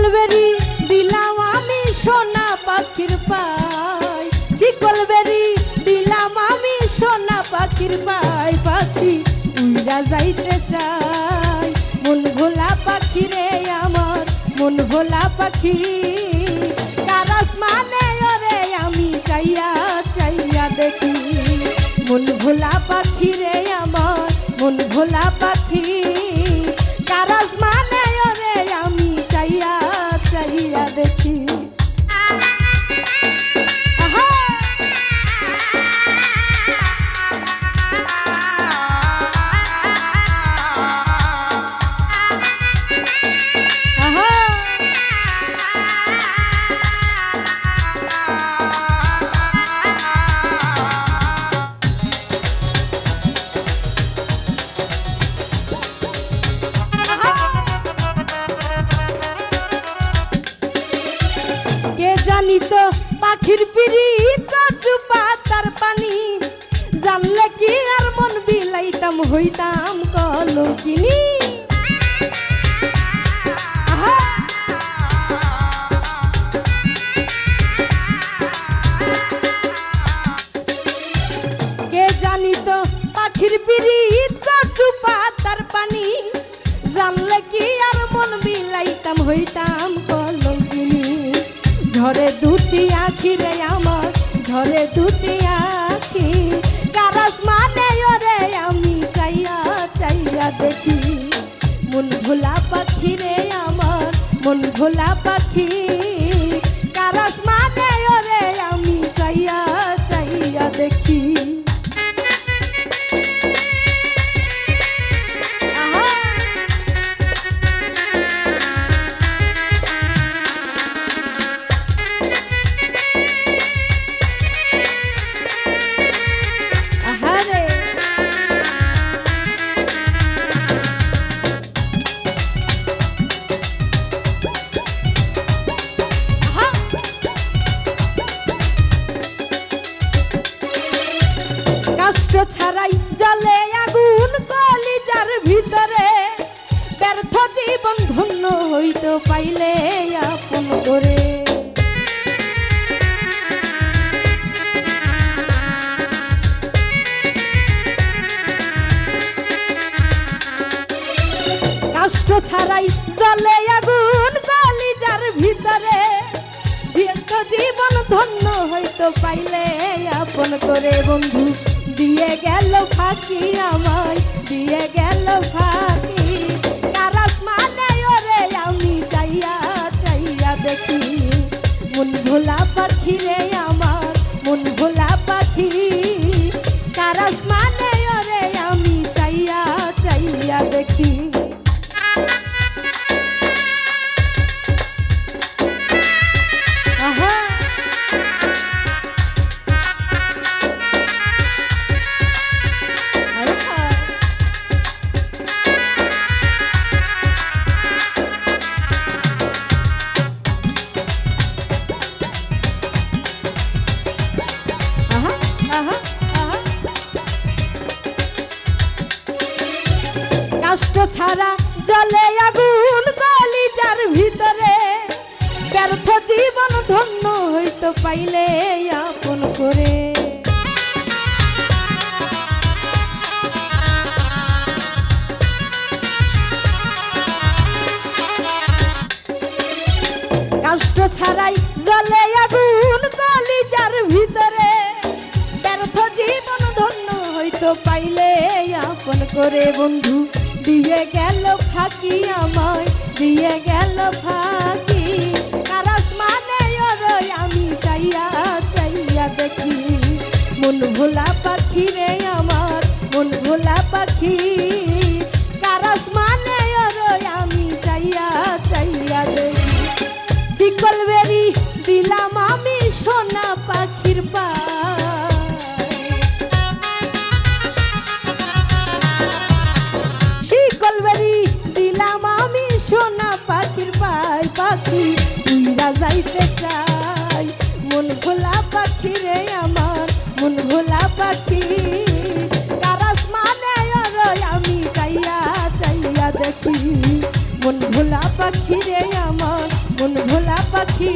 দিলাম আমি সোনা পাখির পাই। শিকলবেরি দিলাম আমি সোনা পাখির পাই। পাখি উইরা যাইতে চাই মন ভোলা পাখি রে আমার, মন ভোলা পাখি। কারাস মানে ওরে আমি চাইয়া চাইয়া দেখি। মন ভোলা পাখি রে আমার, মন ভোলা পাখি। কারাস মানে কে জানি পাখির পিড়ি চুপা তার পানি। জানলে কি আর মন বিলাইতাম, হইতাম কলকিনি। পাখির পিড়ি চুপা তার পানি। জানলে কি আর মন বিলাইতাম, হইতাম ঝরে দুটি আখি রে আমার, ঝরে দুটি আখি। কারাস মানে ওরে আমি চাইয়া চাইয়া দেখি। মন ভোলা পাখি রে আমার, মন ভোলা পাখি। জলে আগুন কলিজার ভিতরে। জীবন ধন্য হইতো পাইলে আপন করে বন্ধু। দিয়ে গেল ফাঁকি আমায়, দিয়ে গেল ফাঁকি। মানে ওরে আমি চাইয়া চাইয়া দেখি। মন ভোলা পাখি রে আমার, মন ভোলা পাখি। কারাস মানে কাষ্ট ছাড়া জলে আগুন কলিজার ভিতরে। ব্যর্থ জীবন ধন্য হইতে পাইলে আপন করে। কাষ্ট ছাড়াই জলে আগুন কলিজার ভিতরে। ব্যর্থ জীবন ধন্য হইতো পাইলে আপন করে বন্ধু। দিয়ে গেল ফাঁকি আমায়, দিয়ে গেল ফাঁকি। কারাস মানে আমি চাইয়া চাইয়া দেখি। মন ভোলা পাখি রে আমার, মন ভোলা পাখি। উইরা যাইতে চাই। মন ভোলা পাখি রে আমার, মন ভোলা পাখি। কারাস মানে আমি চাইয়া চাইয়া দেখি। মন ভোলা পাখি রে আমার, মন ভোলা পাখি।